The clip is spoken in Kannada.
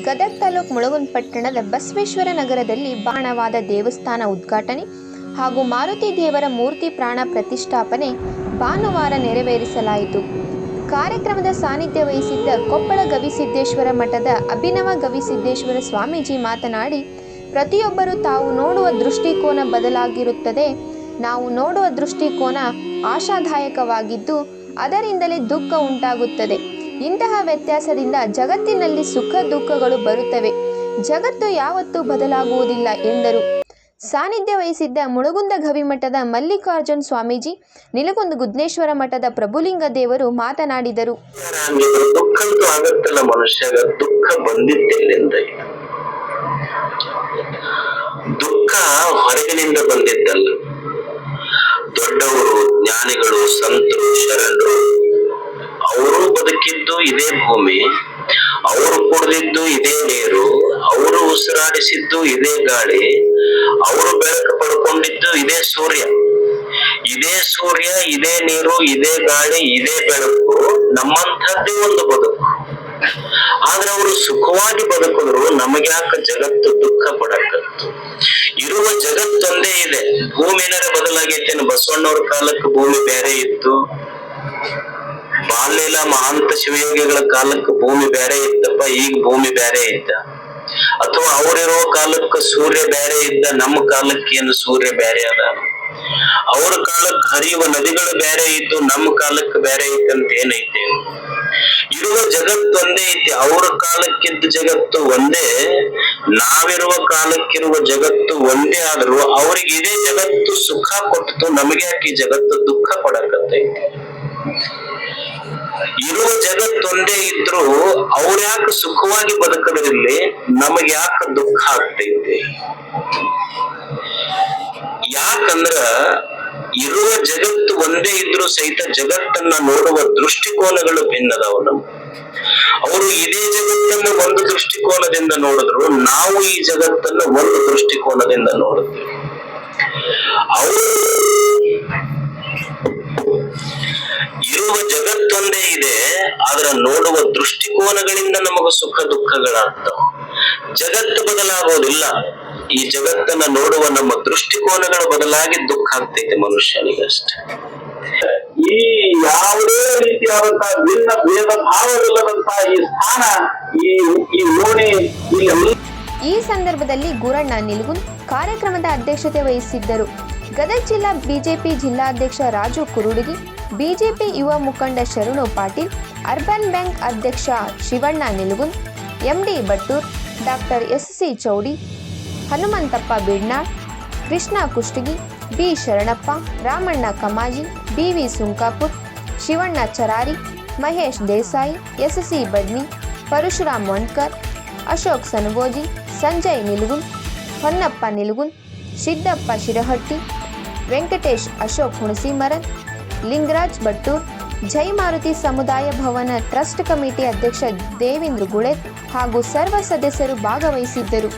ಗದಗ ತಾಲೂಕು ಮುಳಗುಂದ ಪಟ್ಟಣದ ಬಸವೇಶ್ವರ ನಗರದಲ್ಲಿ ಬಾಣವಾದ ದೇವಸ್ಥಾನ ಉದ್ಘಾಟನೆ ಹಾಗೂ ಮಾರುತಿ ದೇವರ ಮೂರ್ತಿ ಪ್ರಾಣ ಪ್ರತಿಷ್ಠಾಪನೆ ಭಾನುವಾರ ನೆರವೇರಿಸಲಾಯಿತು. ಕಾರ್ಯಕ್ರಮದ ಸಾನ್ನಿಧ್ಯ ವಹಿಸಿದ್ದ ಕೊಪ್ಪಳ ಗವಿಸಿದ್ದೇಶ್ವರ ಮಠದ ಅಭಿನವ ಗವಿಸಿದ್ದೇಶ್ವರ ಸ್ವಾಮೀಜಿ ಮಾತನಾಡಿ, ಪ್ರತಿಯೊಬ್ಬರು ತಾವು ನೋಡುವ ದೃಷ್ಟಿಕೋನ ಬದಲಾಗಿರುತ್ತದೆ. ನಾವು ನೋಡುವ ದೃಷ್ಟಿಕೋನ ಆಶಾದಾಯಕವಾಗಿದ್ದು, ಅದರಿಂದಲೇ ದುಃಖ ಉಂಟಾಗುತ್ತದೆ. ಇಂತಹ ವ್ಯತ್ಯಾಸದಿಂದ ಜಗತ್ತಿನಲ್ಲಿ ಸುಖ ದುಃಖಗಳು ಬರುತ್ತವೆ. ಜಗತ್ತು ಯಾವತ್ತೂ ಬದಲಾಗುವುದಿಲ್ಲ ಎಂದರು. ಸಾನ್ನಿಧ್ಯ ವಹಿಸಿದ್ದ ಮುಳುಗುಂದ ಗವಿಮಠದ ಮಲ್ಲಿಕಾರ್ಜುನ್ ಸ್ವಾಮೀಜಿ, ನಿಲಗುಂದ ಗುದ್ನೇಶ್ವರ ಮಠದ ಪ್ರಭುಲಿಂಗ ದೇವರು ಮಾತನಾಡಿದರು. ಆಗತ್ತಲ್ಲ ದುಃಖ ದುಃಖ ಹೊರಗಿನಿಂದ ಬಂದಿದ್ದಲ್ಲ. ದೊಡ್ಡವರು, ಜ್ಞಾನಿಗಳು, ಸಂತರು, ಶರಣರು ಬದುಕಿದ್ದು ಇದೇ ಭೂಮಿ, ಅವರು ಕುಡಿದಿದ್ದು ಇದೇ ನೀರು, ಅವರು ಉಸಿರಾಡಿಸಿದ್ದು ಇದೇ ಗಾಳಿ, ಅವರು ಬೆಳಕು ಪಡ್ಕೊಂಡಿದ್ದು ಇದೇ ಸೂರ್ಯ. ಇದೇ ಸೂರ್ಯ, ಇದೇ ನೀರು, ಇದೇ ಗಾಳಿ, ಇದೇ ಬೆಳಕು, ನಮ್ಮಂಥದ್ದೇ ಒಂದು ಬದುಕು. ಆದ್ರೆ ಅವರು ಸುಖವಾಗಿ ಬದುಕಿದ್ರು, ನಮಗ್ಯಾಕ ಜಗತ್ತು ದುಃಖ ಪಡಕತ್ತು ಇರುವ ಜಗತ್ತೊಂದೇ ಇದೆ. ಭೂಮಿ ಏನಾರ ಬದಲಾಗೈತೇನು? ಬಸವಣ್ಣವ್ರ ಕಾಲಕ್ಕೆ ಭೂಮಿ ಬೇರೆ ಇತ್ತು. ಬಾಲ್ಯಲ ಮಹಾಂತ ಶಿವಯೋಗಿಗಳ ಕಾಲಕ್ಕೆ ಭೂಮಿ ಬೇರೆ ಇತ್ತಪ್ಪ, ಈಗ ಭೂಮಿ ಬೇರೆ ಇದ್ದ. ಅಥವಾ ಅವರಿರೋ ಕಾಲಕ್ಕೆ ಸೂರ್ಯ ಬೇರೆ ಇದ್ದ, ನಮ್ಮ ಕಾಲಕ್ಕೆ ಏನು ಸೂರ್ಯ ಬೇರೆ ಅದ? ಅವ್ರ ಕಾಲಕ್ಕೆ ಹರಿಯುವ ನದಿಗಳು ಬೇರೆ ಇದ್ದು ನಮ್ಮ ಕಾಲಕ್ಕೆ ಬೇರೆ ಐತಂತ ಏನೈತೆ? ಇರುವ ಜಗತ್ತು ಒಂದೇ ಐತಿ. ಅವ್ರ ಕಾಲಕ್ಕಿದ್ದ ಜಗತ್ತು ಒಂದೇ, ನಾವಿರುವ ಕಾಲಕ್ಕಿರುವ ಜಗತ್ತು ಒಂದೇ ಆದ್ರೂ ಅವ್ರಿಗೆ ಇದೇ ಜಗತ್ತು ಸುಖ ಕೊಟ್ಟು ನಮಗೆ ಯಾಕೆ ಜಗತ್ತು ದುಃಖ ಕೊಡಕತ್ತೈತಿ? ಇರುವ ಜಗತ್ತು ಒಂದೇ ಇದ್ರು ಅವ್ರ ಯಾಕೆ ಸುಖವಾಗಿ ಬದುಕದ್ರಲ್ಲಿ ನಮಗೆ ಯಾಕೆ ದುಃಖ ಆಗ್ತೈತಿ? ಯಾಕಂದ್ರ ಇರುವ ಜಗತ್ತು ಒಂದೇ ಇದ್ರೂ ಸಹಿತ ಜಗತ್ತನ್ನ ನೋಡುವ ದೃಷ್ಟಿಕೋನಗಳು ಭಿನ್ನದವು ನಮ್ಮ ಅವರು ಇದೇ ಜಗತ್ತನ್ನ ಒಂದು ದೃಷ್ಟಿಕೋನದಿಂದ ನೋಡಿದ್ರು, ನಾವು ಈ ಜಗತ್ತನ್ನ ಒಂದು ದೃಷ್ಟಿಕೋನದಿಂದ ನೋಡುತ್ತೇವೆ ಅವರು ಇರುವ ಜಗತ್ತೊಂದೇ ಇದೆ, ಆದ್ರ ನೋಡುವ ದೃಷ್ಟಿಕೋನಗಳಿಂದ ನಮಗ ಸುಖ ದುಃಖಗಳಾಗ್ತವೆ. ಜಗತ್ತು ಬದಲಾಗೋದಿಲ್ಲ. ಈ ಜಗತ್ತನ್ನ ನೋಡುವ ನಮ್ಮ ದೃಷ್ಟಿಕೋನಗಳು ಬದಲಾಗಿ ದುಃಖ ಆಗ್ತೈತೆ ಮನುಷ್ಯನಿಗಷ್ಟೆ. ಈ ಯಾವುದೇ ರೀತಿಯಾದಂತಹ ಭಿನ್ನ ಭೇದ ಭಾವವಿಲ್ಲದಂತಹ ಈ ಸ್ಥಾನ, ಈ ಈ ಓಣಿ ಇಲ್ಲಿ ಈ ಸಂದರ್ಭದಲ್ಲಿ ಗುರಣ್ಣ ನಿಲ್ಗುನ್ ಕಾರ್ಯಕ್ರಮದ ಅಧ್ಯಕ್ಷತೆ ವಹಿಸಿದ್ದರು. ಗದಗ ಜಿಲ್ಲಾ ಬಿಜೆಪಿ ಜಿಲ್ಲಾಧ್ಯಕ್ಷ ರಾಜು ಕುರುಡಿಗಿ, ಬಿಜೆಪಿ ಯುವ ಮುಖಂಡ ಶರಣು ಪಾಟೀಲ್, ಅರ್ಬನ್ ಬ್ಯಾಂಕ್ ಅಧ್ಯಕ್ಷ Shivanna Nilugun, MD Battur doctor S C Chaudi Hanumanthappa Bidnal Krishna Kushtagi, B Sharanappa, Ramanna Kamaji, B V Sunkapur, Shivanna Charari, Mahesh Desai S C Badni, Parashuram Monkar Ashok Sanagoji, Sanjay Nilgun, Honnappa Nilgun, Siddappa Shirahatti, Venkatesh Ashok Hunasimaran, Lingaraj Battur Jai Maruti ಸಮುದಾಯ ಭವನ ಟ್ರಸ್ಟ್ ಕಮಿಟಿ ಅಧ್ಯಕ್ಷ ದೇವೇಂದ್ರ ಗುಳೆತ್ ಹಾಗೂ ಸರ್ವ ಸದಸ್ಯರು ಭಾಗವಹಿಸಿದ್ದರು.